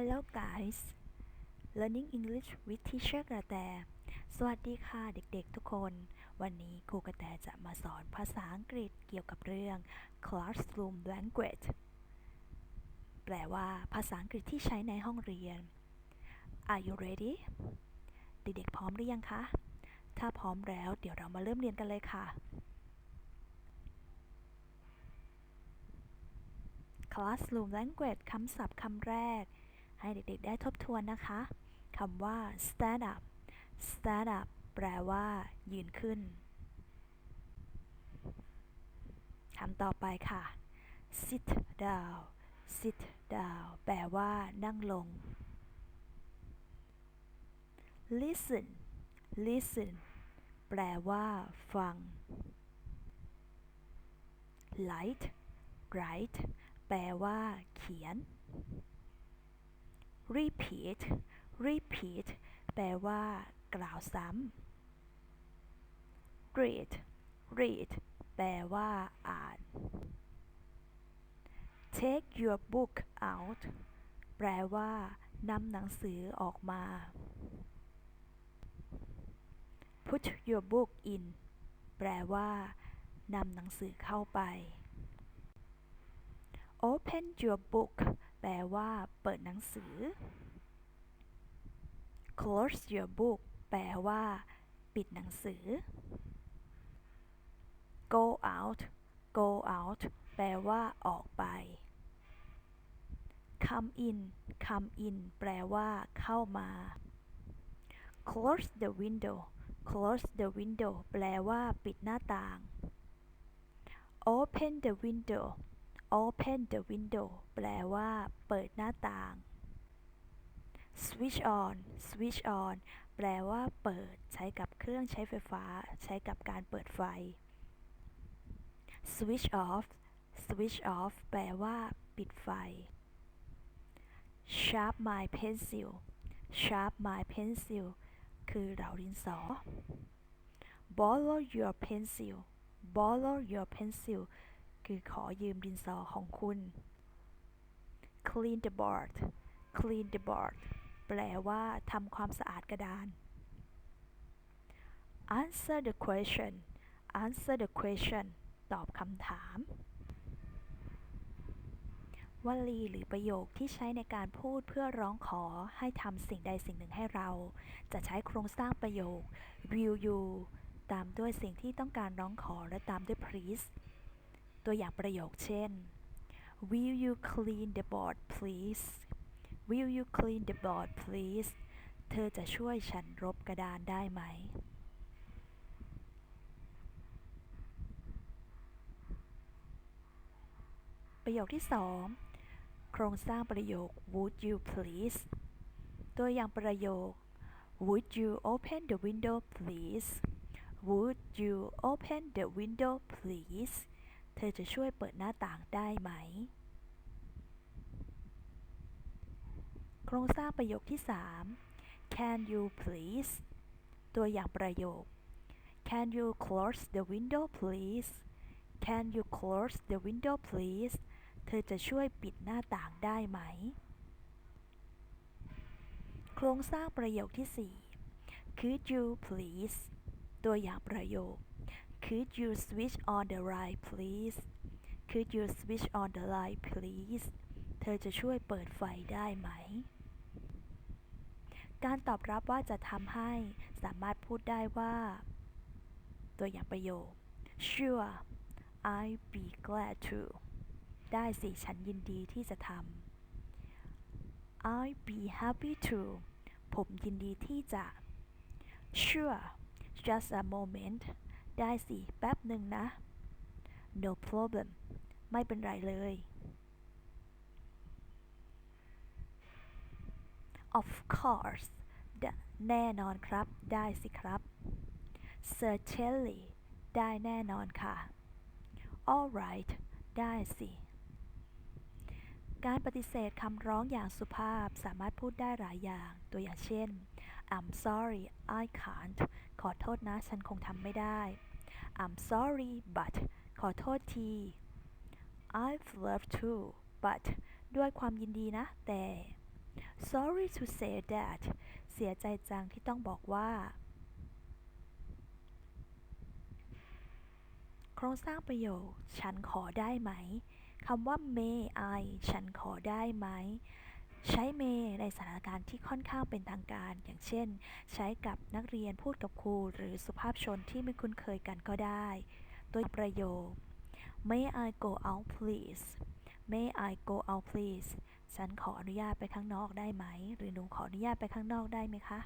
Hello guys Learning English with Teacher กระแต สวัสดีค่ะเด็กๆทุกคน วันนี้ครูกระแตจะมาสอนภาษาอังกฤษเกี่ยวกับเรื่อง classroom language แปลว่าภาษาอังกฤษที่ใช้ในห้องเรียน Are you ready เด็กๆพร้อมหรือยังคะ ถ้าพร้อมแล้วเดี๋ยวเรามาเริ่มเรียนกันเลยค่ะ classroom language คำศัพท์คำแรก ให้เด็กๆได้ทบทวนนะคะคำว่า stand up stand up แปลว่า ยืนขึ้นคำต่อไปค่ะ sit down sit down แปลว่า นั่งลง listen listen แปลว่า ฟัง light write แปลว่า เขียน repeat repeat แปลว่า กล่าวซ้ำ read read แปลว่า อ่าน take your book out แปลว่านำหนังสือออกมา put your book in แปลว่านำหนังสือเข้าไป open your book แปลว่า เปิดหนังสือ close your book แปลว่า ปิดหนังสือ go out go out แปลว่า ออกไป come in come in แปลว่า เข้ามา close the window close the window แปลว่า ปิดหน้าต่าง open the window open the window แปลว่า เปิดหน้าต่าง switch on switch on แปลว่า เปิด ใช้กับเครื่องใช้ไฟฟ้า ใช้กับการเปิดไฟ switch off switch off แปลว่า ปิดไฟ sharp my pencil sharp my pencil คือเหลาดินสอ borrow your pencil borrow your pencil คือขอยืมดินสอของคุณ clean the board clean the board แปลว่าทำความสะอาดกระดาน answer the question answer the question ตอบคำถาม วลีหรือประโยคที่ใช้ในการพูดเพื่อร้องขอให้ทำสิ่งใดสิ่งหนึ่งให้เรา จะใช้โครงสร้างประโยค will you ตามด้วยสิ่งที่ต้องการร้องขอและตามด้วย please ตัวอย่างประโยคเช่น Will you clean the board please Will you clean the board please เธอจะช่วยฉันรบกระดานได้ไหม ประโยคที่ 2 โครงสร้างประโยค Would you please ตัวอย่างประโยค Would you open the window please Would you open the window please เธอจะช่วยเปิดหน้าต่างได้ไหม โครงสร้างประโยคที่ 3 Can you please ตัวอย่างประโยค Can you close the window please Can you close the window please เธอจะช่วยปิดหน้าต่างได้ไหม โครงสร้างประโยคที่ 4 Could you please ตัวอย่างประโยค Could you switch on the light please Could you switch on the light please เธอจะช่วยเปิดไฟได้ไหม การตอบรับว่าจะทำให้สามารถพูดได้ว่า ตัวอย่างประโยค Sure I'd be glad to ได้สิฉันยินดีที่จะทำ I'd be happy to ผมยินดีที่จะ Sure just a moment ได้สิ แป๊บหนึ่งนะ no problem ไม่เป็นไรเลย of course แน่นอนครับ ได้สิครับ certainly ได้แน่นอนค่ะ alright ได้สิ การปฏิเสธคำร้องอย่างสุภาพสามารถพูดได้หลายอย่าง ตัวอย่างเช่น I'm sorry I can't ขอโทษนะ ฉันคงทำไม่ได้ I'm sorry but ขอโทษที I'd love to but ด้วยความยินดีนะ แต่ sorry to say that เสียใจจังที่ต้องบอกว่า โครงสร้างประโยค ฉันขอได้ไหมคำว่า may I ฉันขอได้ไหม ใช้ may ในสถานการณ์ที่ค่อนข้างเป็นทางการ อย่างเช่น ใช้กับนักเรียนพูดกับครู หรือสุภาพชนที่ไม่คุ้นเคยกันก็ได้ ตัวอย่างประโยค May I go out please May I go out please ฉันขออนุญาตไปข้างนอกได้ไหม หรือหนูขออนุญาตไปข้างนอกได้ไหมคะ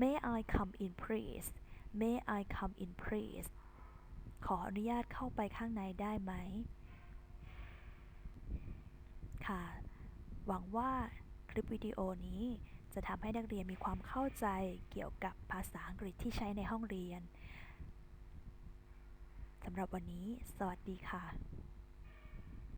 May I come in please May I come in please ขออนุญาตเข้าไปข้างในได้ไหม ค่ะ หวังว่าคลิปวิดีโอนี้จะทำให้นักเรียนมีความเข้าใจเกี่ยวกับภาษาอังกฤษที่ใช้ในห้องเรียนสำหรับวันนี้ สวัสดีค่ะ